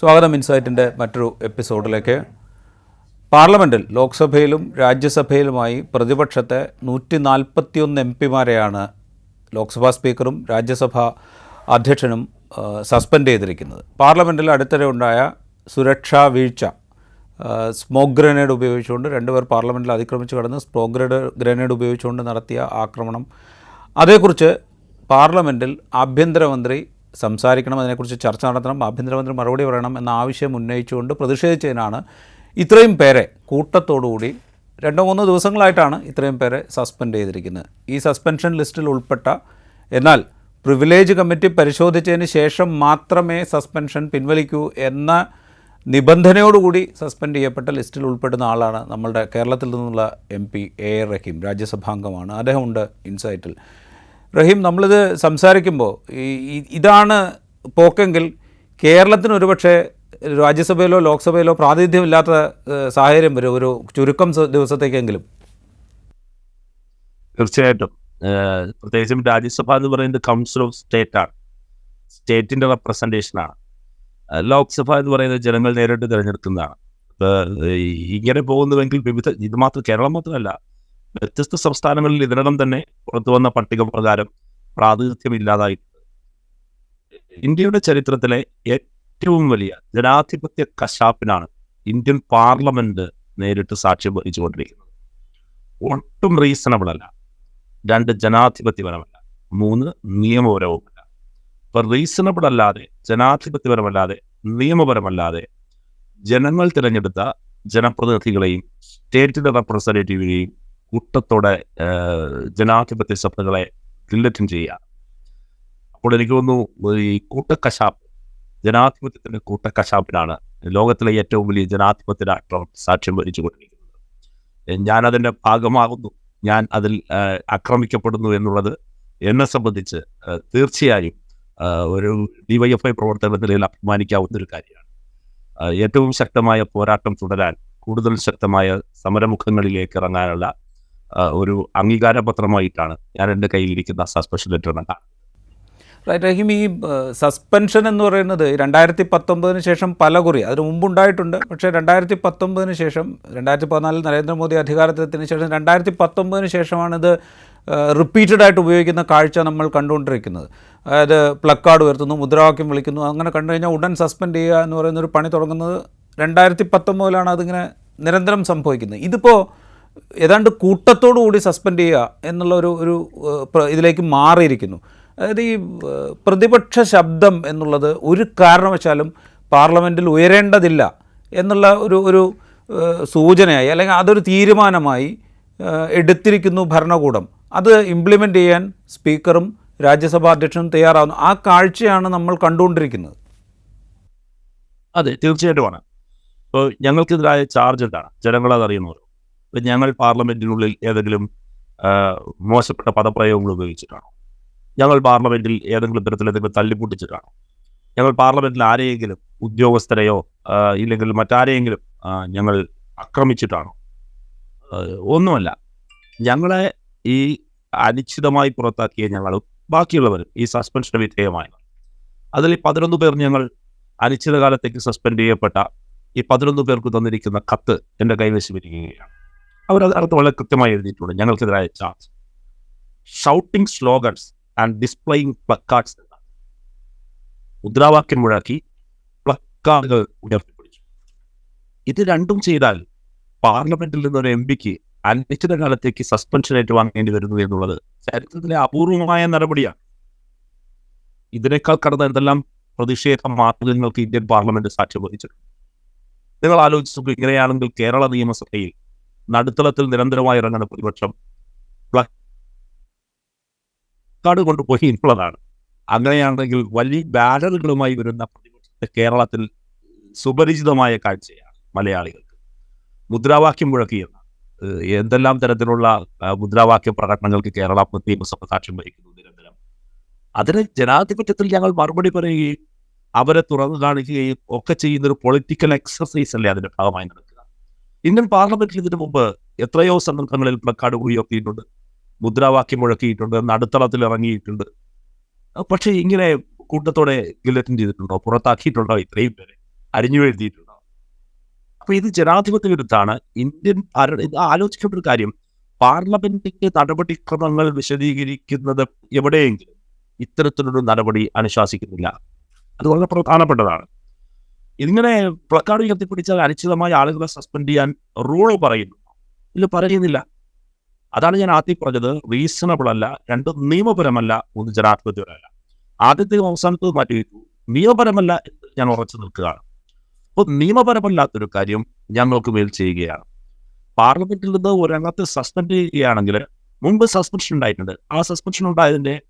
സ്വാഗതം ഇൻസൈറ്റിന്റെ മറ്റൊരു എപ്പിസോഡിലേക്ക്. പാർലമെന്റിൽ ലോക്സഭയിലും രാജ്യസഭയിലുമായി പ്രതിപക്ഷത്തെ നൂറ്റി നാൽപ്പത്തിയൊന്ന് എം പിമാരെയാണ് ലോക്സഭാ സ്പീക്കറും രാജ്യസഭ അധ്യക്ഷനും സസ്പെൻഡ് ചെയ്തിരിക്കുന്നത്. പാർലമെന്റിൽ അടുത്തിടെ ഉണ്ടായ സുരക്ഷാ വീഴ്ച സ്മോക്ക് ഗ്രനേഡ് ഉപയോഗിച്ചുകൊണ്ട് രണ്ടുപേർ പാർലമെന്റിൽ അതിക്രമിച്ച് കടന്ന് സ്മോക്ക് ഗ്രനേഡ് ഗ്രനേഡ് ഉപയോഗിച്ചുകൊണ്ട് നടത്തിയ ആക്രമണം. അതേക്കുറിച്ച് പാർലമെന്റിൽ ആഭ്യന്തരമന്ത്രി സംസാരിക്കണം അതിനെക്കുറിച്ച് ചർച്ച നടത്തണം ആഭ്യന്തരമന്ത്രി മറുപടി പറയണം എന്ന ആവശ്യം ഉന്നയിച്ചുകൊണ്ട് പ്രതിഷേധിച്ചതിനാണ് ഇത്രയും പേരെ കൂട്ടത്തോടുകൂടി രണ്ടോ മൂന്നോ ദിവസങ്ങളായിട്ടാണ് ഇത്രയും പേരെ സസ്പെൻഡ് ചെയ്തിരിക്കുന്നത്. ഈ സസ്പെൻഷൻ ലിസ്റ്റിൽ ഉൾപ്പെട്ട എന്നാൽ പ്രിവിലേജ് കമ്മിറ്റി പരിശോധിച്ചതിന് ശേഷം മാത്രമേ സസ്പെൻഷൻ പിൻവലിക്കൂ എന്ന നിബന്ധനയോടുകൂടി സസ്പെൻഡ് ചെയ്യപ്പെട്ട ലിസ്റ്റിൽ ഉൾപ്പെടുന്ന ആളാണ് നമ്മളുടെ കേരളത്തിൽ നിന്നുള്ള M P A R Rahim രാജ്യസഭാംഗമാണ്. അദ്ദേഹമുണ്ട് ഇൻസൈറ്റിൽ. റഹീം നമ്മളിത് സംസാരിക്കുമ്പോൾ ഈ ഇതാണ് പോക്കെങ്കിൽ കേരളത്തിന് ഒരുപക്ഷെ രാജ്യസഭയിലോ ലോക്സഭയിലോ പ്രാതിനിധ്യമില്ലാത്ത സാഹചര്യം വരും ഒരു ചുരുക്കം ദിവസത്തേക്കെങ്കിലും. തീർച്ചയായിട്ടും. പ്രത്യേകിച്ചും രാജ്യസഭ എന്ന് പറയുന്നത് കൗൺസിൽ ഓഫ് സ്റ്റേറ്റ് ആണ്. സ്റ്റേറ്റിന്റെ റെപ്രസെന്റേഷൻ ആണ്. ലോക്സഭ എന്ന് പറയുന്നത് ജനങ്ങൾ നേരിട്ട് തിരഞ്ഞെടുക്കുന്നതാണ്. ഇങ്ങനെ പോകുന്നുവെങ്കിൽ വിവിധ ഇത് മാത്രം കേരളം മാത്രമല്ല വ്യത്യസ്ത സംസ്ഥാനങ്ങളിൽ ഇതിനകം തന്നെ പുറത്തു വന്ന പട്ടിക പ്രകാരം പ്രാതിനിധ്യം ഇല്ലാതായി. ഇന്ത്യയുടെ ചരിത്രത്തിലെ ഏറ്റവും വലിയ ജനാധിപത്യ കശാപ്പിനാണ് ഇന്ത്യൻ പാർലമെന്റ് നേരിട്ട് സാക്ഷ്യം വഹിച്ചുകൊണ്ടിരിക്കുന്നത്. ഒട്ടും റീസണബിൾ അല്ല. രണ്ട് ജനാധിപത്യപരമല്ല. മൂന്ന് നിയമപരവുമല്ല. ഇപ്പൊ റീസണബിൾ അല്ലാതെ ജനാധിപത്യപരമല്ലാതെ നിയമപരമല്ലാതെ ജനങ്ങൾ തിരഞ്ഞെടുത്ത ജനപ്രതിനിധികളെയും സ്റ്റേറ്റിന്റെ റെപ്രസെന്റേറ്റീവിനെയും കൂട്ടത്തോടെ ജനാധിപത്യ സ്വപ്നങ്ങളെ ഗില്ലറ്റിൻ ചെയ്യുക. അപ്പോൾ എനിക്ക് തോന്നുന്നു ഈ കൂട്ടക്കശാപ്പ് ജനാധിപത്യത്തിന്റെ കൂട്ടക്കശാപ്പിനാണ് ലോകത്തിലെ ഏറ്റവും വലിയ ജനാധിപത്യ രാഷ്ട്രം സാക്ഷ്യം വഹിച്ചുകൊണ്ടിരിക്കുന്നത്. ഞാൻ അതിന്റെ ഭാഗമാകുന്നു. ഞാൻ അതിൽ ആക്രമിക്കപ്പെടുന്നു എന്നുള്ളത് എന്നെ സംബന്ധിച്ച് തീർച്ചയായും ഒരു ഡിവൈഎഫ്ഐ പ്രവർത്തന നിലയിൽ അഭിമാനിക്കാവുന്ന ഒരു കാര്യമാണ്. ഏറ്റവും ശക്തമായ പോരാട്ടം തുടരാൻ കൂടുതൽ ശക്തമായ സമരമുഖങ്ങളിലേക്ക് ഇറങ്ങാനുള്ള ഒരു അംഗീകാരപത്രമായിട്ടാണ് ഞാൻ എന്റെ കയ്യിലിരിക്കുന്ന സസ്പെൻഷൻ ലെറ്റർ എന്ന റൈറ്റ് റഹീം ഈ സസ്പെൻഷൻ എന്ന് പറയുന്നത് രണ്ടായിരത്തി പത്തൊമ്പതിന് ശേഷം പല കുറി അതിന് മുമ്പുണ്ടായിട്ടുണ്ട് പക്ഷേ രണ്ടായിരത്തി പത്തൊമ്പതിന് ശേഷം രണ്ടായിരത്തി പതിനാലിൽ നരേന്ദ്രമോദി അധികാരത്തിലെത്തിന് ശേഷം രണ്ടായിരത്തി പത്തൊമ്പതിന് ശേഷമാണിത് റിപ്പീറ്റഡ് ആയിട്ട് ഉപയോഗിക്കുന്ന കാഴ്ച നമ്മൾ കണ്ടുകൊണ്ടിരിക്കുന്നത്. അതായത് പ്ലക്കാർഡ് ഉയർത്തുന്നു മുദ്രാവാക്യം വിളിക്കുന്നു അങ്ങനെ കണ്ടു കഴിഞ്ഞാൽ ഉടൻ സസ്പെൻഡ് ചെയ്യുക എന്ന് പറയുന്ന ഒരു പണി തുടങ്ങുന്നത് രണ്ടായിരത്തി പത്തൊമ്പതിലാണ് അതിങ്ങനെ നിരന്തരം സംഭവിക്കുന്നത്. ഇതിപ്പോൾ ഏതാണ്ട് കൂട്ടത്തോടു കൂടി സസ്പെൻഡ് ചെയ്യുക എന്നുള്ള ഒരു ഒരു ഇതിലേക്ക് മാറിയിരിക്കുന്നു. അതായത് ഈ പ്രതിപക്ഷ ശബ്ദം എന്നുള്ളത് ഒരു കാരണവശാലും പാർലമെന്റിൽ ഉയരേണ്ടതില്ല എന്നുള്ള ഒരു ഒരു സൂചനയായി അല്ലെങ്കിൽ അതൊരു തീരുമാനമായി എടുത്തിരിക്കുന്നു ഭരണകൂടം. അത് ഇംപ്ലിമെന്റ് ചെയ്യാൻ സ്പീക്കറും രാജ്യസഭാ അധ്യക്ഷനും തയ്യാറാവുന്നു. ആ കാഴ്ചയാണ് നമ്മൾ കണ്ടുകൊണ്ടിരിക്കുന്നത്. അതെ തീർച്ചയായിട്ടുമാണ്. ഇപ്പോൾ ഞങ്ങൾക്കെതിരായ ചാർജ് എന്താണ്? ജനങ്ങളത് അതറിയുന്നവരോ ഇപ്പം ഞങ്ങൾ പാർലമെന്റിനുള്ളിൽ ഏതെങ്കിലും മോശപ്പെട്ട പദപ്രയോഗങ്ങൾ ഉപയോഗിച്ചിട്ടാണോ? ഞങ്ങൾ പാർലമെന്റിൽ ഏതെങ്കിലും തരത്തിൽ എന്തെങ്കിലും തല്ലിപ്പൊട്ടിച്ചിട്ടാണോ? ഞങ്ങൾ പാർലമെന്റിൽ ആരെയെങ്കിലും ഉദ്യോഗസ്ഥരെയോ ഇല്ലെങ്കിൽ മറ്റാരെയെങ്കിലും ഞങ്ങൾ ആക്രമിച്ചിട്ടാണോ? ഒന്നുമല്ല. ഞങ്ങളെ ഈ അനിശ്ചിതമായി പുറത്താക്കിയ ഞങ്ങളും ബാക്കിയുള്ളവരും ഈ സസ്പെൻഷന് വിധേയമായി അതിൽ പതിനൊന്ന് പേർ ഞങ്ങൾ അനിശ്ചിതകാലത്തേക്ക് സസ്പെൻഡ് ചെയ്യപ്പെട്ട ഈ പതിനൊന്ന് പേർക്ക് തന്നിരിക്കുന്ന കത്ത് എന്റെ കൈവശം ഇരിക്കുകയാണ്. അവരത് അകത്ത് വളരെ കൃത്യമായി എഴുതിയിട്ടുണ്ട്. ഞങ്ങൾക്കെതിരായ charge shouting slogans and displaying placards മുദ്രാവാക്യം മുഴക്കി പ്ലക്കാർഡുകൾ ഉയർത്തിപ്പിടിച്ചു. ഇത് രണ്ടും ചെയ്താൽ പാർലമെന്റിൽ നിന്നൊരു എം പിക്ക് അനിശ്ചിതകാലത്തേക്ക് സസ്പെൻഷൻ ഏറ്റുവാങ്ങേണ്ടി വരുന്നു എന്നുള്ളത് ചരിത്രത്തിലെ അപൂർവമായ നടപടിയാണ്. ഇതിനേക്കാൾ കടന്ന എന്തെല്ലാം പ്രതിഷേധ മാർഗങ്ങൾക്ക് ഇന്ത്യൻ പാർലമെന്റ് സാക്ഷ്യം വഹിച്ചിട്ടുണ്ട്? നിങ്ങൾ ആലോചിച്ചു ഇങ്ങനെയാണെങ്കിൽ കേരള നിയമസഭയിൽ നടുത്തളത്തിൽ നിരന്തരമായി ഇറങ്ങുന്ന പ്രതിപക്ഷം പ്ലക്കാർഡ് കൊണ്ടുപോയി എന്നുള്ളതാണ് അങ്ങനെയാണെങ്കിൽ വലിയ ബാനറുകളുമായി വരുന്ന പ്രതിപക്ഷത്തെ കേരളത്തിൽ സുപരിചിതമായ കാഴ്ചയാണ് മലയാളികൾക്ക്. മുദ്രാവാക്യം മുഴക്കിയെന്ന്. എന്തെല്ലാം തരത്തിലുള്ള മുദ്രാവാക്യ പ്രകടനങ്ങൾക്ക് കേരള നിയമസഭ സാക്ഷ്യം വഹിക്കുന്നു നിരന്തരം. അതിന് ജനാധിപത്യത്തിൽ ഞങ്ങൾ മറുപടി പറയുകയും അവരെ തുറന്നു കാണിക്കുകയും ഒക്കെ ചെയ്യുന്ന ഒരു പൊളിറ്റിക്കൽ എക്സസൈസ് അല്ലേ അതിന്റെ ഭാഗമായി നടക്കുക ഇന്ത്യൻ പാർലമെന്റിൽ ഇതിനു മുമ്പ് എത്രയോ സന്ദർഭങ്ങളിൽ പ്ലക്കാർഡ് ഉയർത്തിയിട്ടുണ്ട് മുദ്രാവാക്യം മുഴക്കിയിട്ടുണ്ട് നടുത്തളത്തിൽ ഇറങ്ങിയിട്ടുണ്ട്. പക്ഷേ ഇങ്ങനെ കൂട്ടത്തോടെ ഗില്ലറ്റിൻ ചെയ്തിട്ടുണ്ടോ? പുറത്താക്കിയിട്ടുണ്ടോ ഇത്രയും പേരെ? അരിഞ്ഞു എഴുതിയിട്ടുണ്ടോ? അപ്പൊ ഇത് ജനാധിപത്യ വിരുദ്ധാണ്. ഇന്ത്യൻ ആലോചിക്കേണ്ട ഒരു കാര്യം. പാർലമെന്റിന്റെ നടപടിക്രമങ്ങൾ വിശദീകരിക്കുന്നത് എവിടെയെങ്കിലും ഇത്തരത്തിലൊരു നടപടി അനുശാസിക്കുന്നില്ല. അത് വളരെ പ്രധാനപ്പെട്ടതാണ്. ഇങ്ങനെ പ്ലക്കാർഡ് ഉയർത്തിപ്പിടിച്ചാൽ അനിശ്ചിതമായ ആളുകളെ സസ്പെൻഡ് ചെയ്യാൻ റൂൾ പറയുന്നു. ഇല്ല പറയുന്നില്ല. അതാണ് ഞാൻ ആദ്യം പറഞ്ഞത്. റീസണബിൾ അല്ല. രണ്ട് നിയമപരമല്ല. ഒന്ന് ജനാധിപത്യപരമല്ല. ആദ്യത്തെ അവസാനത്തത് മാറ്റി നിയമപരമല്ല ഞാൻ ഉറച്ചു നിൽക്കുകയാണ്. അപ്പോൾ നിയമപരമല്ലാത്തൊരു കാര്യം ഞങ്ങൾക്ക് മേൽ ചെയ്യുകയാണ്. പാർലമെന്റിൽ നിന്ന് ഒരംഗത്തെ സസ്പെൻഡ് ചെയ്യുകയാണെങ്കിൽ മുമ്പ് സസ്പെൻഷൻ ഉണ്ടായിട്ടുണ്ട്. ആ സസ്പെൻഷൻ ഉണ്ടായതിന്റെ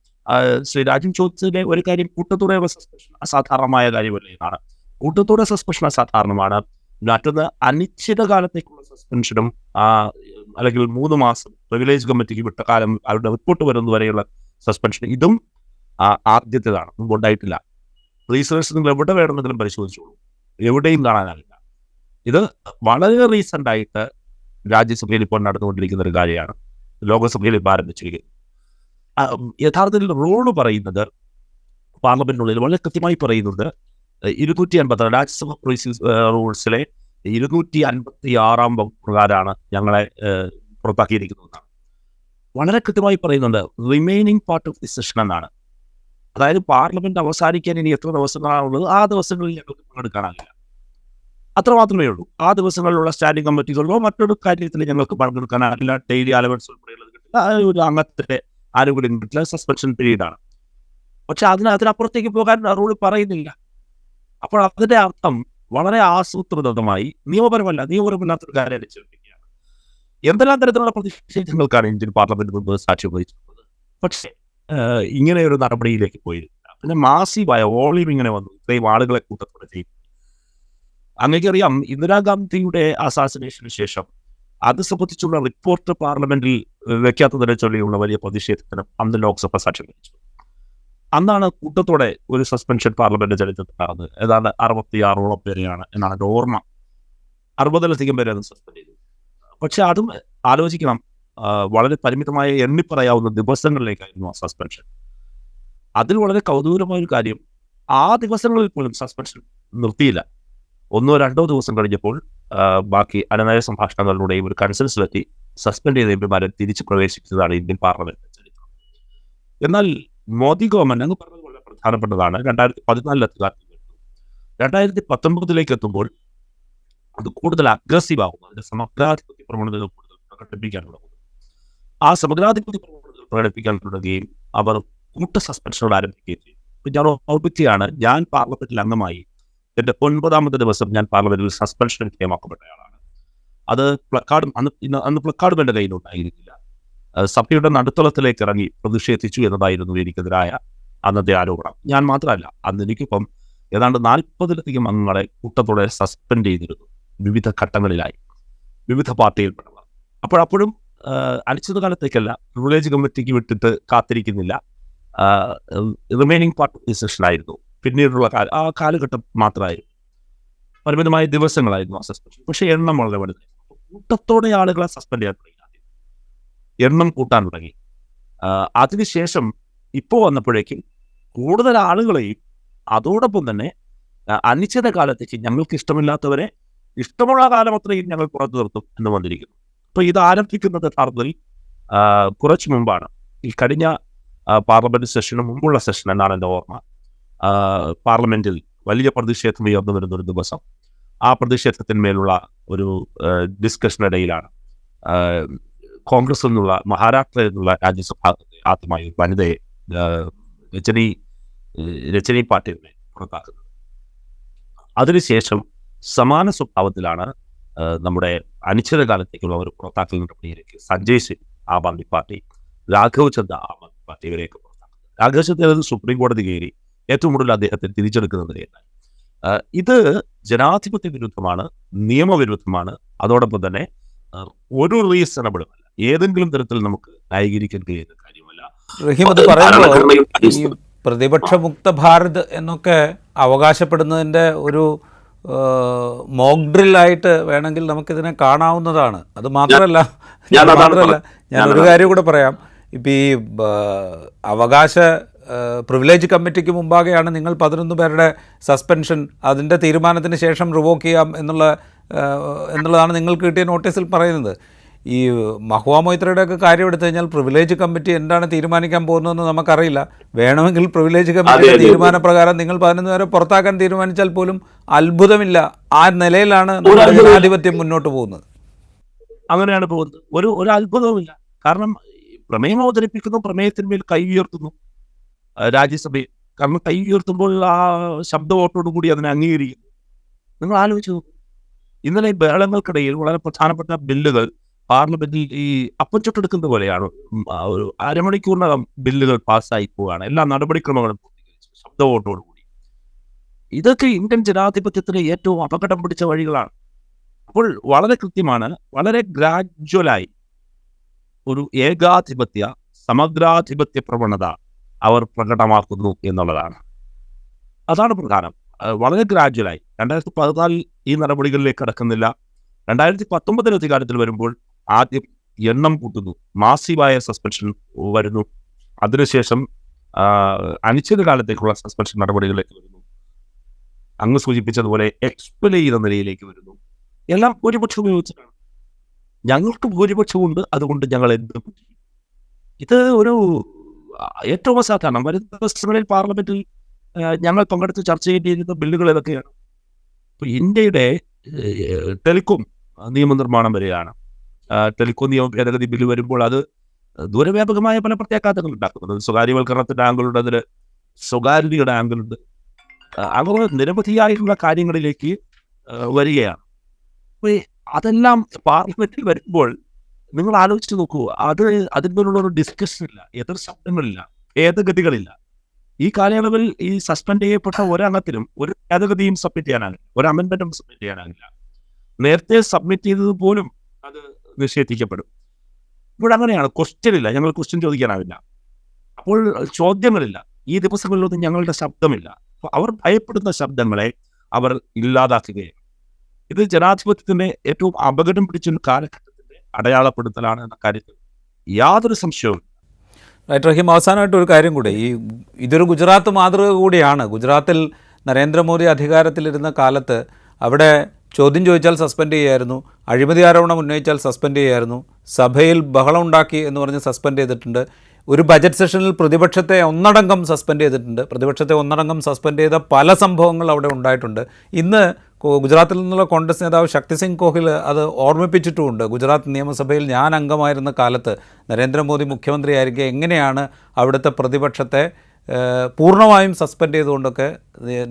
ശ്രീ രാജൻ ചോദിച്ചതിലെ ഒരു കാര്യം കൂട്ടത്തോടെയുള്ള സസ്പെൻഷൻ അസാധാരണമായ കാര്യമല്ലേ എന്നാണ്. കൂട്ടത്തോടെ സസ്പെൻഷൻ അസാധാരണമാണ് മറ്റൊന്ന് അനിശ്ചിതകാലത്തേക്കുള്ള സസ്പെൻഷനും അല്ലെങ്കിൽ മൂന്ന് മാസം പ്രിവിലേജ് കമ്മിറ്റിക്ക് വിട്ട കാലം അവരുടെ റിപ്പോർട്ട് വരുന്നത് വരെയുള്ള സസ്പെൻഷൻ ഇതും ആദ്യത്തേതാണ്. മുമ്പ് ഉണ്ടായിട്ടില്ല. റീസേഴ്സ് നിങ്ങൾ എവിടെ വേണമെങ്കിലും പരിശോധിച്ചോളൂ. എവിടെയും കാണാനാവില്ല. ഇത് വളരെ റീസെന്റ് ആയിട്ട് രാജ്യസഭയിൽ ഇപ്പോൾ നടന്നുകൊണ്ടിരിക്കുന്ന ഒരു കാര്യമാണ്. ലോകസഭയിൽ ഇപ്പോൾ ആരംഭിച്ചിരിക്കുന്നത് യഥാർത്ഥത്തിൽ റോൾ പറയുന്നത് പാർലമെന്റിനുള്ളിൽ വളരെ കൃത്യമായി പറയുന്നത് ഇരുന്നൂറ്റി അൻപത്തി രാജ്യസഭ റൂൾസിലെ ഇരുന്നൂറ്റി അൻപത്തി ആറാം പ്രകാരമാണ് ഞങ്ങളെ പുറത്താക്കിയിരിക്കുന്നതെന്നാണ് വളരെ കൃത്യമായി പറയുന്നുണ്ട് remaining part of the session എന്നാണ്. അതായത് പാർലമെന്റ് അവസാനിക്കാൻ ഇനി എത്ര ദിവസങ്ങളാണുള്ളത് ആ ദിവസങ്ങളിൽ ഞങ്ങൾക്ക് പങ്കെടുക്കാനാകില്ല. അത്ര മാത്രമേ ഉള്ളൂ. ആ ദിവസങ്ങളിലുള്ള സ്റ്റാൻഡിംഗ് കമ്മിറ്റികളിലോ മറ്റൊരു കാര്യത്തിൽ ഞങ്ങൾക്ക് പങ്കെടുക്കാനാകില്ല. ഡെയിലി അലവൻസ് ഉൾപ്പെടെയുള്ളത് കിട്ടില്ല. ഒരു അംഗത്തിന്റെ ആനുകൂല്യം കിട്ടില്ല. സസ്പെൻഷൻ പീരീഡാണ് പക്ഷെ അതിന് അതിനപ്പുറത്തേക്ക് പോകാൻ റൂൾ പറയുന്നില്ല. അപ്പോൾ അതിന്റെ അർത്ഥം വളരെ ആസൂത്രിതമായി നിയമപരമല്ല നിയമപരമല്ലാത്തൊരു കാര്യം അടിച്ചുകൊണ്ടിരിക്കുകയാണ് എന്തെല്ലാം തരത്തിലുള്ള പ്രതിഷേധങ്ങൾക്കാണ് ഇന്ത്യൻ പാർലമെന്റ് മുമ്പ് സാക്ഷ്യം വഹിച്ചിട്ടുള്ളത് പക്ഷേ ഇങ്ങനെ ഒരു നടപടിയിലേക്ക് പോയിരുന്നില്ല. പിന്നെ മാസീവായ വോളിയം ഇങ്ങനെ വന്നു. ഇത്രയും ആളുകളെ കൂട്ടത്തോടെ ചെയ്യും അങ്ങേക്കറിയാം ഇന്ദിരാഗാന്ധിയുടെ അസാസിനേഷന് ശേഷം അത് സംബന്ധിച്ചുള്ള റിപ്പോർട്ട് പാർലമെന്റിൽ വെക്കാത്തതിനെ ചൊല്ലിയുള്ള വലിയ പ്രതിഷേധത്തിന് അന്ന് ലോക്സഭ സാക്ഷ്യം വഹിച്ചു. അന്നാണ് കൂട്ടത്തോടെ ഒരു സസ്പെൻഷൻ പാർലമെന്റ് ചരിത്രത്തിലുണ്ടാകുന്നത് ഏതാണ്ട് അറുപത്തി ആറോളം പേരെയാണ് എന്നാണ് എന്റെ ഓർമ്മ. അറുപതിലധികം പേരെ അത് സസ്പെൻഡ് ചെയ്തു. പക്ഷെ അതും ആലോചിക്കണം. വളരെ പരിമിതമായ എണ്ണിപ്പറയാവുന്ന ദിവസങ്ങളിലേക്കായിരുന്നു ആ സസ്പെൻഷൻ അതിൽ വളരെ കൗതുകരമായ ഒരു കാര്യം ആ ദിവസങ്ങളിൽ പോലും സസ്പെൻഷൻ നിർത്തിയില്ല. ഒന്നോ രണ്ടോ ദിവസം കഴിഞ്ഞപ്പോൾ ബാക്കി അനനയ സംഭാഷണങ്ങളിലൂടെയും ഒരു കൺസൻസിലെത്തി സസ്പെൻഡ് ചെയ്ത എം പിമാരെ തിരിച്ചു പ്രവേശിച്ചതാണ് ഇന്ത്യൻ പാർലമെന്റ് ചരിത്രം. എന്നാൽ മോദി ഗവൺമെന്റ് അങ്ങ് പറഞ്ഞത് വളരെ പ്രധാനപ്പെട്ടതാണ്. രണ്ടായിരത്തി പതിനാലിൽ എത്തുക രണ്ടായിരത്തി പത്തൊമ്പതിലേക്ക് എത്തുമ്പോൾ അത് കൂടുതൽ അഗ്രസീവ് ആകും അതിന്റെ സമഗ്രാധിപത്യ പ്രവണതകൾ കൂടുതൽ പ്രകടിപ്പിക്കാൻ തുടങ്ങും. ആ സമഗ്രാധിപത്യ പ്രവണതകൾ പ്രകടിപ്പിക്കാൻ തുടങ്ങുകയും അവർ കൂട്ട സസ്പെൻഷനുകൾ ആരംഭിക്കുകയും ചെയ്യും. ഞാൻ ഓർമ്മിക്കുകയാണ് ഞാൻ പാർലമെന്റിൽ അംഗമായി എന്റെ ഒൻപതാമത്തെ ദിവസം ഞാൻ പാർലമെന്റിൽ സസ്പെൻഷൻ വിധേയമാക്കപ്പെട്ടയാളാണ് അത് പ്ലക്കാർഡും അന്ന് അന്ന് പ്ലക്കാർഡും എന്റെ കയ്യിലുണ്ടായിരുന്നില്ല. സഭയുടെ നടുത്തളത്തിലേക്ക് ഇറങ്ങി പ്രതിഷേധിച്ചു എന്നതായിരുന്നു എനിക്കെതിരായ അന്നത്തെ ആരോപണം. ഞാൻ മാത്രമല്ല അന്ന് എനിക്കിപ്പം ഏതാണ്ട് നാൽപ്പതിലധികം അംഗങ്ങളെ കൂട്ടത്തോടെ സസ്പെൻഡ് ചെയ്തിരുന്നു. വിവിധ ഘട്ടങ്ങളിലായി. വിവിധ പാർട്ടിയിൽപ്പെട്ടവർ അപ്പോഴപ്പോഴും അനിശ്ചിതകാലത്തേക്കല്ല പ്രിവിലേജ് കമ്മിറ്റിക്ക് വിട്ടിട്ട് കാത്തിരിക്കുന്നില്ല. റിമൈനിങ് പാർട്ട് സെഷനായിരുന്നു പിന്നീടുള്ള കാല ആ കാലഘട്ടം മാത്രമായിരുന്നു. പരിമിതമായ ദിവസങ്ങളായിരുന്നു ആ സസ്പെൻഷൻ പക്ഷേ എണ്ണം വളരെ വലുതായിരുന്നു. കൂട്ടത്തോടെ ആളുകളെ സസ്പെൻഡ് ചെയ്യാൻ. എണ്ണം കൂട്ടാൻ തുടങ്ങി. അതിനുശേഷം ഇപ്പോൾ വന്നപ്പോഴേക്കും കൂടുതൽ ആളുകളെയും അതോടൊപ്പം തന്നെ അനിശ്ചിത കാലത്തേക്ക് ഞങ്ങൾക്ക് ഇഷ്ടമില്ലാത്തവരെ ഇഷ്ടമുള്ള കാലം അത്രയും ഞങ്ങൾ പുറത്തു നിർത്തും എന്ന് വന്നിരിക്കുന്നു. അപ്പൊ ഇത് ആരംഭിക്കുന്നത് യഥാർത്ഥത്തിൽ കുറച്ച് മുമ്പാണ്. ഈ കഴിഞ്ഞ പാർലമെന്റ് സെഷന് മുമ്പുള്ള സെഷൻ എന്നാണ് എന്റെ ഓർമ്മ. പാർലമെന്റിൽ വലിയ പ്രതിഷേധം ഉയർന്നു വരുന്ന ഒരു ദിവസം ആ പ്രതിഷേധത്തിന്മേലുള്ള ഒരു ഡിസ്കഷനിടയിലാണ് ആ, കോൺഗ്രസിൽ നിന്നുള്ള മഹാരാഷ്ട്രയിൽ നിന്നുള്ള രാജ്യസഭ ആദ്യമായി വനിതയെ രജനി രജനി പാട്ടീലിനെ പുറത്താക്കുന്നത്. അതിനുശേഷം സമാന സ്വഭാവത്തിലാണ് നമ്മുടെ അനിശ്ചിതകാലത്തേക്കുള്ള ഒരു പുറത്താക്കൽ നടപടിയിലേക്ക് സഞ്ജയ് സിംഗ് ആം ആദ്മി പാർട്ടി രാഘവ് ചന്ദ്ര ആം ആദ്മി പാർട്ടി ഇവരെയൊക്കെ പുറത്താക്കുന്നത്. രാഘവ് ചന്ദ്ര സുപ്രീം കോടതി കയറി ഏറ്റവും കൂടുതൽ അദ്ദേഹത്തെ തിരിച്ചെടുക്കുന്നത് എന്നായി ഇത് ജനാധിപത്യ വിരുദ്ധമാണ് നിയമവിരുദ്ധമാണ്. അതോടൊപ്പം തന്നെ ഒരു റീസണബിളും ഏതെങ്കിലും തരത്തിൽ നമുക്ക് ന്യായീകരിക്കാൻ കഴിയുന്ന കാര്യമല്ല. റഹീം അത് പറയുമ്പോൾ ഈ പ്രതിപക്ഷമുക്ത ഭാരത് എന്നൊക്കെ അവകാശപ്പെടുന്നതിന്റെ ഒരു മോക്ക് ഡ്രില്ലായിട്ട് വേണമെങ്കിൽ നമുക്കിതിനെ കാണാവുന്നതാണ്. അത് മാത്രമല്ല മാത്രമല്ല ഞാൻ ഞാൻ ഒരു കാര്യം കൂടെ പറയാം. ഇപ്പം ഈ അവകാശ പ്രിവിലേജ് കമ്മിറ്റിക്ക് മുമ്പാകെയാണ് നിങ്ങൾ പതിനൊന്ന് പേരുടെ സസ്പെൻഷൻ അതിന്റെ തീരുമാനത്തിന് ശേഷം റിവോക്ക് ചെയ്യാം എന്നുള്ള എന്നുള്ളതാണ് നിങ്ങൾക്ക് കിട്ടിയ നോട്ടീസിൽ പറയുന്നത്. ഈ മഹുവ മൊയ്ത്രയുടെയൊക്കെ കാര്യം എടുത്തു കഴിഞ്ഞാൽ പ്രിവിലേജ് കമ്മിറ്റി എന്താണ് തീരുമാനിക്കാൻ പോകുന്നതെന്ന് നമുക്കറിയില്ല. വേണമെങ്കിൽ പ്രിവിലേജ് കമ്മിറ്റിയുടെ. തീരുമാനപ്രകാരം നിങ്ങൾ പതിനൊന്ന് പേരെ പുറത്താക്കാൻ തീരുമാനിച്ചാൽ പോലും അത്ഭുതമില്ല. ആ നിലയിലാണ് നമ്മുടെ. ജനാധിപത്യം മുന്നോട്ട് പോകുന്നത്. അങ്ങനെയാണ് പോകുന്നത്. ഒരു ഒരു അത്ഭുതവുമില്ല. കാരണം പ്രമേയം അവതരിപ്പിക്കുന്നു പ്രമേയത്തിന്മേൽ കൈ ഉയർത്തുന്നു. രാജ്യസഭയിൽ. കാരണം കൈ ഉയർത്തുമ്പോൾ ആ ശബ്ദ വോട്ടോടു കൂടി അതിനെ അംഗീകരിക്കുന്നു. നിങ്ങൾ ആലോചിച്ചു നോക്കൂ. ഇന്നലെ ബഹളങ്ങൾക്കിടയിൽ വളരെ പ്രധാനപ്പെട്ട ബില്ലുകൾ പാർലമെന്റിൽ ഈ അപ്പം ചുട്ടെടുക്കുന്ന പോലെയാണ്. ഒരു അരമണിക്കൂറിനകം ബില്ലുകൾ പാസ്സായി പോവുകയാണ്. എല്ലാ നടപടിക്രമങ്ങളും പൂർത്തീകരിച്ചു. ശബ്ദ കൂടി. ഇതൊക്കെ ഇന്ത്യൻ ജനാധിപത്യത്തിന് ഏറ്റവും അപകടം പിടിച്ച വഴികളാണ്. അപ്പോൾ വളരെ കൃത്യമാണ് വളരെ ഗ്രാജ്വലായി ഒരു ഏകാധിപത്യ സമഗ്രാധിപത്യ പ്രവണത അവർ പ്രകടമാക്കുന്നു എന്നുള്ളതാണ്. അതാണ് പ്രധാനം. വളരെ ഗ്രാജ്വലായി. രണ്ടായിരത്തി പതിനാലിൽ ഈ നടപടികളിലേക്ക് കടക്കുന്നില്ല. രണ്ടായിരത്തി പത്തൊമ്പതിൽ അധികാരത്തിൽ വരുമ്പോൾ ആദ്യം എണ്ണം കൂട്ടുന്നു. മാസീവായ സസ്പെൻഷൻ വരുന്നു. അതിനുശേഷം അനിശ്ചിത അനിശ്ചിതകാലത്തേക്കുള്ള സസ്പെൻഷൻ നടപടികളിലേക്ക് വരുന്നു. അങ്ങ് സൂചിപ്പിച്ചതുപോലെ എക്സ്പെൽ ചെയ്ത നിലയിലേക്ക് വരുന്നു. എല്ലാം ഭൂരിപക്ഷം ഉപയോഗിച്ചിട്ടാണ് ഞങ്ങൾക്ക് ഭൂരിപക്ഷമുണ്ട് അതുകൊണ്ട് ഞങ്ങൾ എന്ത് ഇത് ഒരു ഏറ്റവും അസാധാരണം. വരുന്ന ദിവസങ്ങളിൽ പാർലമെന്റിൽ ഞങ്ങൾ പങ്കെടുത്ത് ചർച്ച ചെയ്യേണ്ടിയിരുന്ന ബില്ലുകൾ ഏതൊക്കെയാണ്? ഇന്ത്യയുടെ ടെലികോം നിയമനിർമ്മാണം വരികയാണ് ടെലികോം നിയമ ഭേദഗതി ബില്ല് വരുമ്പോൾ അത് ദൂരവ്യാപകമായ പല പ്രത്യാഘാതങ്ങൾ ഉണ്ടാക്കുന്നത് സ്വകാര്യവൽക്കരണത്തിന്റെ ആംഗിളുണ്ട് അതിൽ സ്വകാര്യതയുടെ ആംഗിളുണ്ട് അങ്ങനെ നിരവധിയായിട്ടുള്ള കാര്യങ്ങളിലേക്ക് വരികയാണ്. അപ്പൊ ഈ അതെല്ലാം പാർലമെന്റിൽ വരുമ്പോൾ നിങ്ങൾ ആലോചിച്ച് നോക്കൂ അത് അതിന്മേലുള്ള ഒരു ഡിസ്കഷൻ ഇല്ല എതിർ ശബ്ദങ്ങളില്ല ഭേദഗതികളില്ല. ഈ കാലയളവിൽ ഈ സസ്പെൻഡ് ചെയ്യപ്പെട്ട ഒരംഗത്തിനും ഒരു ഭേദഗതിയും സബ്മിറ്റ് ചെയ്യാനാകില്ല ഒരു അമെന്റ്മെന്റും സബ്മിറ്റ് ചെയ്യാനാകില്ല. നേരത്തെ സബ്മിറ്റ് ചെയ്തത് പോലും അത് നിഷേധിക്കപ്പെടും. ഇവിടെ അങ്ങനെയാണ്. ക്വസ്റ്റ്യൻ ഇല്ല. ഞങ്ങൾ ക്വസ്റ്റ്യൻ ചോദിക്കാനാവില്ല. അപ്പോൾ ചോദ്യങ്ങളില്ല. ഈ ദിവസങ്ങളിലൊന്നും ഞങ്ങളുടെ ശബ്ദമില്ല. അവർ ഭയപ്പെടുന്ന ശബ്ദങ്ങളെ അവർ ഇല്ലാതാക്കുകയാണ്. ഇത് ജനാധിപത്യത്തിന്റെ ഏറ്റവും അപകടം പിടിച്ചൊരു കാലഘട്ടത്തിന്റെ അടയാളപ്പെടുത്തലാണ് എന്ന കാര്യത്തിൽ യാതൊരു സംശയവും റൈറ്റ് റഹീം അവസാനമായിട്ട് ഒരു കാര്യം കൂടി. ഈ ഇതൊരു ഗുജറാത്ത് മാതൃക കൂടിയാണ്. ഗുജറാത്തിൽ നരേന്ദ്രമോദി അധികാരത്തിലിരുന്ന കാലത്ത് അവിടെ ചോദ്യം ചോദിച്ചാൽ സസ്പെൻഡ് ചെയ്യായിരുന്നു. അഴിമതി ആരോപണം ഉന്നയിച്ചാൽ സസ്പെൻഡ് ചെയ്യായിരുന്നു. സഭയിൽ ബഹളം ഉണ്ടാക്കി എന്ന് പറഞ്ഞ് സസ്പെൻഡ് ചെയ്തിട്ടുണ്ട്. ഒരു ബജറ്റ് സെഷനിൽ പ്രതിപക്ഷത്തെ ഒന്നടങ്കം സസ്പെൻഡ് ചെയ്തിട്ടുണ്ട്. പ്രതിപക്ഷത്തെ ഒന്നടങ്കം സസ്പെൻഡ് ചെയ്ത പല സംഭവങ്ങൾ അവിടെ ഉണ്ടായിട്ടുണ്ട്. ഇന്ന് ഗുജറാത്തിൽ നിന്നുള്ള കോൺഗ്രസ് നേതാവ് ശക്തിസിംഗ് സിംഗ് കോഹിൽ അത് ഓർമ്മിപ്പിച്ചിട്ടുമുണ്ട്. ഗുജറാത്ത് നിയമസഭയിൽ ഞാൻ അംഗമായിരുന്ന കാലത്ത് നരേന്ദ്രമോദി മുഖ്യമന്ത്രിയായിരിക്കെ എങ്ങനെയാണ് അവിടുത്തെ പ്രതിപക്ഷത്തെ പൂർണമായും സസ്പെൻഡ് ചെയ്തുകൊണ്ടൊക്കെ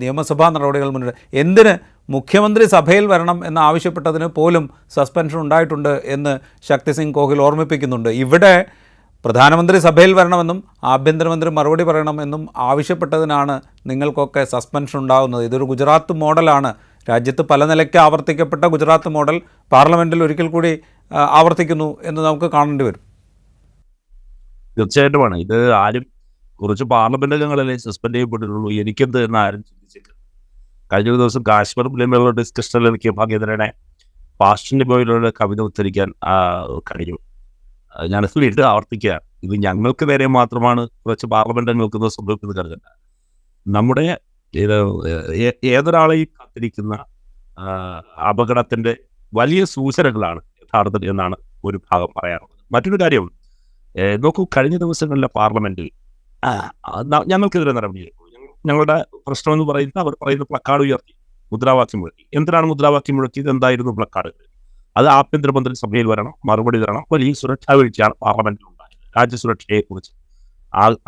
നിയമസഭാ നടപടികൾ മുന്നിട്ട് എന്തിന് മുഖ്യമന്ത്രി സഭയിൽ വരണം എന്ന് ആവശ്യപ്പെട്ടതിന് പോലും സസ്പെൻഷൻ ഉണ്ടായിട്ടുണ്ട് എന്ന് ശക്തിസിംഗ് കോഹിൽ ഓർമ്മിപ്പിക്കുന്നുണ്ട്. ഇവിടെ പ്രധാനമന്ത്രി സഭയിൽ വരണമെന്നും ആഭ്യന്തരമന്ത്രി മറുപടി പറയണമെന്നും ആവശ്യപ്പെട്ടതിനാണ് നിങ്ങൾക്കൊക്കെ സസ്പെൻഷൻ ഉണ്ടാകുന്നത് ഇതൊരു ഗുജറാത്ത് മോഡലാണ്. രാജ്യത്ത് പല നിലയ്ക്ക് ആവർത്തിക്കപ്പെട്ട ഗുജറാത്ത് മോഡൽ പാർലമെന്റിൽ ഒരിക്കൽ കൂടി ആവർത്തിക്കുന്നു എന്ന് നമുക്ക് കാണേണ്ടി വരും. തീർച്ചയായിട്ടുമാണ് ഇത് ആരും കുറച്ച് പാർലമെന്റ് അംഗങ്ങളല്ലേ സസ്പെൻഡ് ചെയ്യപ്പെട്ടിട്ടുള്ളൂ. എനിക്കെന്ത് എന്ന് ആരും ചിന്തിച്ചില്ല കഴിഞ്ഞ ഒരു ദിവസം കാശ്മീർ ഫിലിമിലുള്ള ഡിസ്കഷനിൽ എനിക്ക് ഭാഗ്യതരനെ പാസ്റ്റിന്റെ ബോയിലുള്ള കവിത ഉദ്ധരിക്കാൻ കഴിഞ്ഞു. ഞാൻ വീണ്ടും ആവർത്തിക്കുക. ഇത് ഞങ്ങൾക്ക് നേരെ മാത്രമാണ് കുറച്ച് പാർലമെന്റ് അംഗങ്ങൾക്ക് ഇത് സംഭവിക്കുന്നത് കരുതണ്ട നമ്മുടെ ഏതൊരാളെയും കാത്തിരിക്കുന്ന അപകടത്തിന്റെ വലിയ സൂചനകളാണ് യഥാർത്ഥത്തിൽ എന്നാണ് ഒരു ഭാഗം പറയാറുള്ളത് മറ്റൊരു കാര്യം നോക്കൂ കഴിഞ്ഞ ദിവസങ്ങളിലെ ന- ഞങ്ങൾക്കെതിരെ ഞങ്ങൾ- ഞങ്ങളുടെ പ്രശ്നം എന്ന് പറയുന്നത് അവർ പറയുന്ന പ്ലക്കാർഡ് ഉയർത്തി മുദ്രാവാക്യം മുഴക്കി എന്തിനാണ് മുദ്രാവാക്യം മുഴക്കിയത് എന്തായിരുന്നു പ്ലക്കാർഡ് അത് ആഭ്യന്തരമന്ത്രി സഭയിൽ വരണം മറുപടി തരണം. വലിയ സുരക്ഷാ വീഴ്ചയാണ് പാർലമെന്റിൽ ഉണ്ടായത്. രാജ്യസുരക്ഷയെ കുറിച്ച്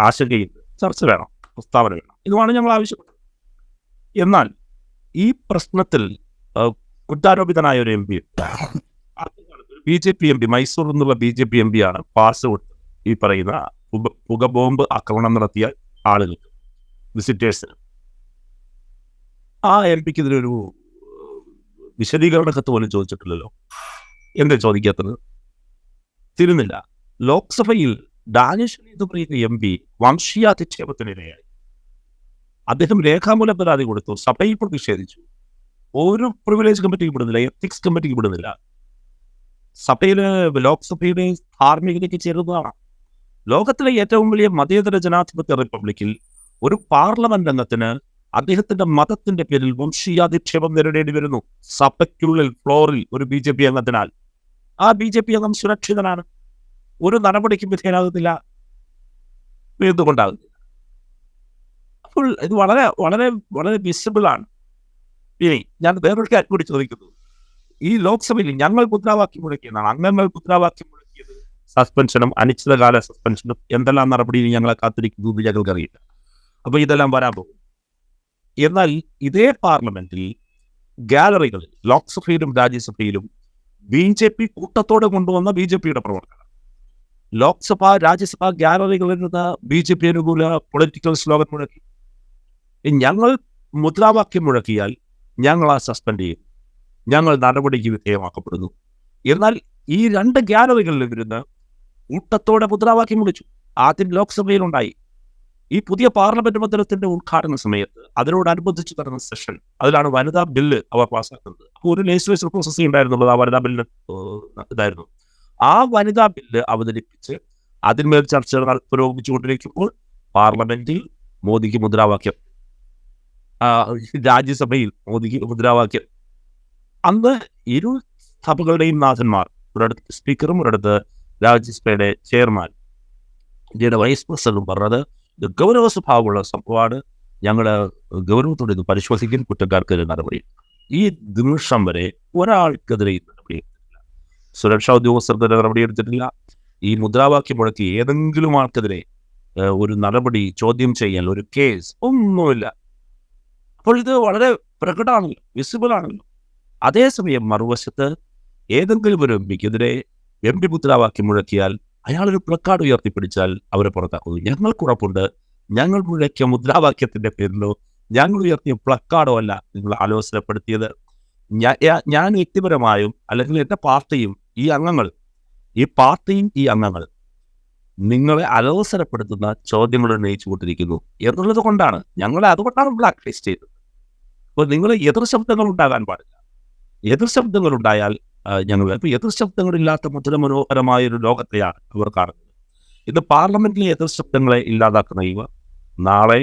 ആശങ്കയിൽ ചർച്ച വേണം പ്രസ്താവന വേണം. ഇതുമാണ് ഞങ്ങൾ ആവശ്യപ്പെട്ടത്. എന്നാൽ ഈ പ്രശ്നത്തിൽ കുറ്റാരോപിതനായ ഒരു M P B J P M P Mysore എന്നുള്ള B J P M P ആണ് പാസ് ഈ പറയുന്ന പുക ബോംബ് ആക്രമണം നടത്തിയ ആളുകൾക്ക്. വിസിറ്റേഴ്സിന് ആ എം പിക്ക് ഇതിലൊരു വിശദീകരണ കത്ത് പോലും ചോദിച്ചിട്ടില്ലല്ലോ. എന്താ ചോദിക്കാത്തത്? തിരുന്നില്ല. ലോക്സഭയിൽ ഡാനിഷ് എന്ന് പറയുന്ന എം പി വംശീയാധിക്ഷേപത്തിനിരയായി. അദ്ദേഹം രേഖാമൂലം പരാതി കൊടുത്തു സഭയിൽ പ്രതിഷേധിച്ചു. ഒരു പ്രിവിലേജ് കമ്മിറ്റിക്ക് വിടുന്നില്ല എത്തിക്സ് കമ്മിറ്റിക്ക് വിടുന്നില്ല. സഭയിലെ ലോക്സഭയുടെ ധാർമ്മികതയ്ക്ക് ചേരുന്നതാണ് ലോകത്തിലെ ഏറ്റവും വലിയ മതേതര ജനാധിപത്യ റിപ്പബ്ലിക്കിൽ ഒരു പാർലമെന്റ് അംഗത്തിന് അദ്ദേഹത്തിന്റെ മതത്തിന്റെ പേരിൽ വംശീയാധിക്ഷേപം നേരിടേണ്ടി വരുന്നു. സഭയ്ക്കുള്ളിൽ ഫ്ലോറിൽ ഒരു ബി ജെ പി അംഗത്തിനാൽ. ആ ബി ജെ പി അംഗം സുരക്ഷിതനാണ്. ഒരു നടപടിക്കും വിധേയനാകുന്നില്ല. എന്തുകൊണ്ടാകുന്നില്ല അപ്പോൾ ഇത് വളരെ വളരെ വളരെ വിസിബിൾ ആണ്. ഇനി ഞാൻ വേറൊരു കാര്യം കൂടി ചോദിക്കുന്നു. ഈ ലോക്സഭയിൽ ഞങ്ങൾ മുദ്രാവാക്യം മുഴക്കിയതാണ് അംഗങ്ങൾ മുദ്രാവാക്യം മുഴക്കിയത് സസ്പെൻഷനും അനിശ്ചിതകാല സസ്പെൻഷനും എന്തെല്ലാം നടപടിയിൽ ഞങ്ങളെ കാത്തിരിക്കുന്നു എന്ന് ഞങ്ങൾക്കറിയില്ല. അപ്പൊ ഇതെല്ലാം വരാൻ പോകും. എന്നാൽ ഇതേ പാർലമെന്റിൽ ഗാലറികളിൽ ലോക്സഭയിലും രാജ്യസഭയിലും ബി ജെ പി കൂട്ടത്തോടെ കൊണ്ടുവന്ന ബി ജെ പിയുടെ പ്രവർത്തനം ലോക്സഭ രാജ്യസഭ ഗാലറികളിൽ നിന്ന് ബി ജെ പി അനുകൂല പൊളിറ്റിക്കൽ സ്ലോഗൻ മുഴക്കി. ഞങ്ങൾ മുദ്രാവാക്യം മുഴക്കിയാൽ ഞങ്ങൾ ആ സസ്പെൻഡ് ചെയ്യും. ഞങ്ങൾ നടപടിക്ക് വിധേയമാക്കപ്പെടുന്നു. എന്നാൽ ഈ രണ്ട് ഗാലറികളിൽ ഇരുന്ന് കൂട്ടത്തോടെ മുദ്രാവാക്യം വിളിച്ചു ആദ്യം ലോക്സഭയിലുണ്ടായി. ഈ പുതിയ പാർലമെന്റ് മന്ദിരത്തിന്റെ ഉദ്ഘാടന സമയത്ത് അതിനോടനുബന്ധിച്ച് നടന്ന സെഷൻ അതിലാണ് വനിതാ ബില്ല് അവർ പാസ്സാക്കുന്നത് അപ്പോൾ ഒരു ലെജിസ്ലേച്ചർ പ്രോസസ് ഉണ്ടായിരുന്നുള്ളത് ആ വനിതാ ബില്ലിന് ഇതായിരുന്നു. ആ വനിതാ ബില്ല് അവതരിപ്പിച്ച് അതിന്മേൽ ചർച്ചകൾ പുരോഗമിച്ചുകൊണ്ടിരിക്കുമ്പോൾ പാർലമെന്റിൽ മോദിക്ക് മുദ്രാവാക്യം രാജ്യസഭയിൽ മോദിക്ക് മുദ്രാവാക്യം. അന്ന് ഇരു സഭകളുടെയും നാഥന്മാർ ഒരിടത്ത് സ്പീക്കറും ഒരിടത്ത് രാജ്യസഭയുടെ ചെയർമാൻ ഇന്ത്യയുടെ വൈസ് പ്രസിഡന്റും പറഞ്ഞത് ഗൗരവ സ്വഭാവമുള്ള സംഭവമാണ്. ഞങ്ങൾ ഗൗരവത്തോടെ ഇത് പരിശോധിക്കും കുറ്റക്കാർക്കെതിരെ നടപടി. ഈ നിമിഷം വരെ ഒരാൾക്കെതിരെ നടപടി സുരക്ഷാ ഉദ്യോഗസ്ഥർക്കെതിരെ നടപടി എടുത്തിട്ടില്ല. ഈ മുദ്രാവാക്യം മുഴക്കി ഏതെങ്കിലും ആൾക്കെതിരെ ഒരു നടപടി ചോദ്യം ചെയ്യാൻ ഒരു കേസ് ഒന്നുമില്ല. അപ്പോൾ ഇത് വളരെ പ്രകടമാണല്ലോ വിസിബിൾ ആണല്ലോ അതേസമയം മറുവശത്ത് ഏതെങ്കിലും ഒരു എം പിക്കെതിരെ എം പി മുദ്രാവാക്യം മുഴക്കിയാൽ അയാൾ ഒരു പ്ലക്കാർഡ് ഉയർത്തിപ്പിടിച്ചാൽ അവരെ പുറത്താക്കുന്നു. ഞങ്ങൾക്ക് ഉറപ്പുണ്ട് ഞങ്ങൾ മുഴക്കിയ മുദ്രാവാക്യത്തിന്റെ പേരിലോ ഞങ്ങൾ ഉയർത്തിയ പ്ലക്കാർഡോ അല്ല നിങ്ങൾ ആലോചനപ്പെടുത്തിയത്. ഞാൻ വ്യക്തിപരമായും അല്ലെങ്കിൽ എന്റെ പാർട്ടിയും ഈ അംഗങ്ങൾ ഈ പാർട്ടിയും ഈ അംഗങ്ങൾ നിങ്ങളെ അലോസരപ്പെടുത്തുന്ന ചോദ്യങ്ങൾ ഉന്നയിച്ചു കൊണ്ടിരിക്കുന്നു എന്നുള്ളത് കൊണ്ടാണ്. ഞങ്ങൾ അതുകൊണ്ടാണ് ബ്ലാക്ക് ലിസ്റ്റ് ചെയ്തത്. അപ്പോൾ നിങ്ങൾ എതിർ ശബ്ദങ്ങൾ ഉണ്ടാകാൻ പാടില്ല. എതിർ ശബ്ദങ്ങൾ ഉണ്ടായാൽ ഞങ്ങൾ ഇപ്പോൾ എതിർ ശബ്ദങ്ങളില്ലാത്ത മധുര മനോഹരമായ ഒരു ലോകത്തെയാണ് അവർ കാണുന്നത്. ഇന്ന് പാർലമെന്റിലെ എതിർ ശബ്ദങ്ങളെ ഇല്ലാതാക്കുന്ന ഇവ നാളെ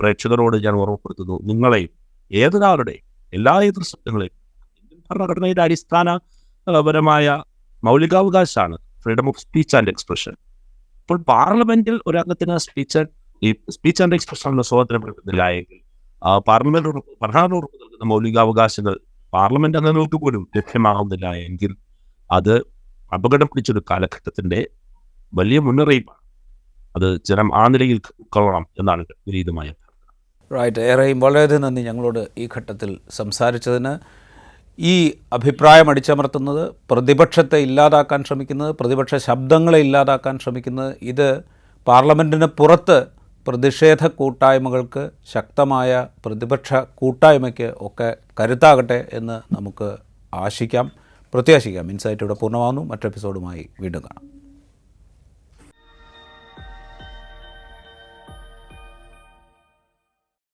പ്രേക്ഷകരോട് ഞാൻ ഓർമ്മപ്പെടുത്തുന്നു നിങ്ങളെയും ഏതൊരാളുടെയും എല്ലാ എതിർ ശബ്ദങ്ങളെയും ഇന്ത്യൻ ഭരണഘടനയുടെ അടിസ്ഥാനപരമായ മൗലികാവകാശമാണ് freedom of speech and expression. ഇപ്പോൾ പാർലമെന്റിൽ ഒരംഗത്തിന് സ്പീച്ച് ഈ സ്പീച്ച് ആൻഡ് എക്സ്പ്രഷനുള്ള സ്വാതന്ത്ര്യം എങ്കിൽ പാർലമെന്റ് ഭരണഘടന നൽകുന്ന മൗലികാവകാശങ്ങൾ പാർലമെന്റ് അംഗങ്ങൾക്ക് പോലും ലഭ്യമാകുന്നില്ല എങ്കിൽ അത് അപകടം പിടിച്ചൊരു കാലഘട്ടത്തിന്റെ വലിയ മുന്നറിയിപ്പാണ്. അത് ജനം ആ നിലയിൽ ഉൾക്കൊള്ളണം എന്നാണ് വിപരീതമായ റൈറ്റ് ഏറെയും വളരെയധികം നന്ദി ഞങ്ങളോട് ഈ ഘട്ടത്തിൽ സംസാരിച്ചതിന്. ഈ അഭിപ്രായം അടിച്ചമർത്തുന്നത് പ്രതിപക്ഷത്തെ ഇല്ലാതാക്കാൻ ശ്രമിക്കുന്നത് പ്രതിപക്ഷ ശബ്ദങ്ങളെ ഇല്ലാതാക്കാൻ ശ്രമിക്കുന്നത് ഇത് പാർലമെന്റിന് പുറത്ത് പ്രതിഷേധ കൂട്ടായ്മകൾക്ക് ശക്തമായ പ്രതിപക്ഷ കൂട്ടായ്മയ്ക്ക് ഒക്കെ കരുത്താകട്ടെ എന്ന് നമുക്ക് ആശിക്കാം. പ്രത്യാശിക്കാം. ഇൻസൈറ്റ് ഇവിടെ പൂർണമാകുന്നു. മറ്റെപ്പിസോഡുമായി വീണ്ടും കാണാം.